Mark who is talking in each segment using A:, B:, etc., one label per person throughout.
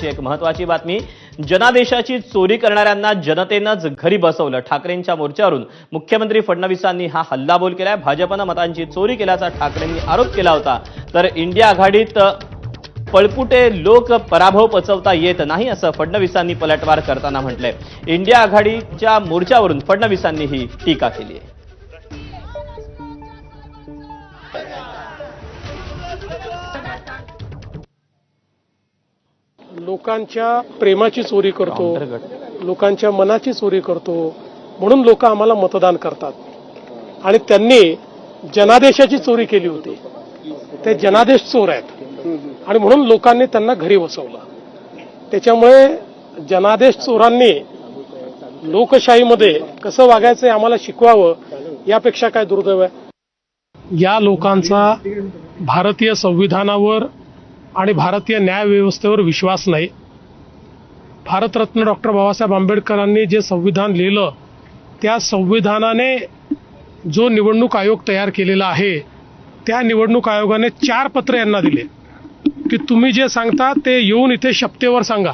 A: एक महत्वाची बातमी. जनादेशाची चोरी करणाऱ्यांना जनतेनंच घरी बसवलं ठाकरेंच्या मोर्चावरून. मुख्यमंत्री फडणवीसांनी हा हल्लाबोल केलाय. भाजपनं मतांची चोरी केल्याचा ठाकरेंनी आरोप केला होता. तर इंडिया आघाडीत पळपुटे लोक पराभव पचवता येत नाही असं फडणवीसांनी पलटवार करताना म्हटलंय. इंडिया आघाडीच्या मोर्चावरून फडणवीसांनी ही टीका केली आहे.
B: लोकांच्या प्रेमाची चोरी करतो. लोकांच्या मनाची चोरी करतो म्हणून लोक आम्हाला मतदान करतात. आणि त्यांनी जनादेशाची चोरी केली होती. ते जनादेश चोर आहेत. आणि म्हणून लोकांनी त्यांना घरी बसवलं. त्याच्यामुळे जनादेश चोरांनी लोकशाहीमध्ये कसं वागायचं हे आम्हाला शिकवावं यापेक्षा काय दुर्दैव आहे? या लोकांचा भारतीय संविधानावर आणि भारतीय न्यायव्यवस्थेवर विश्वास नाही. भारतरत्न डॉक्टर बाबासाहेब आंबेडकरांनी जे संविधान लिहिलं त्या संविधानाने जो निवडणूक आयोग तयार केलेला आहे त्या निवडणूक आयोगाने चार पत्र यांना दिले. की तुम्ही जे सांगता ते येऊन इथे शपथेवर सांगा.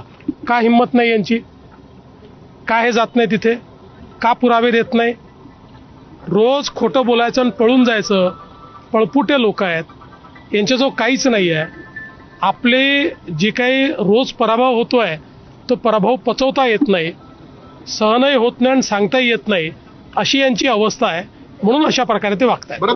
B: का हिंमत नाही यांची? का हे जात नाही तिथे? का पुरावे देत नाही? रोज खोटं बोलायचं आणि पळून जायचं पळपुटे लोक आहेत. यांच्याजवळ काहीच नाही आहे आपले जे काही रोज पराभव होतोय तो पराभव पचवता येत नाही सहनही होत नाही आणि सांगताही येत नाही अशी यांची अवस्था आहे. म्हणून अशा प्रकारे ते वागतायत.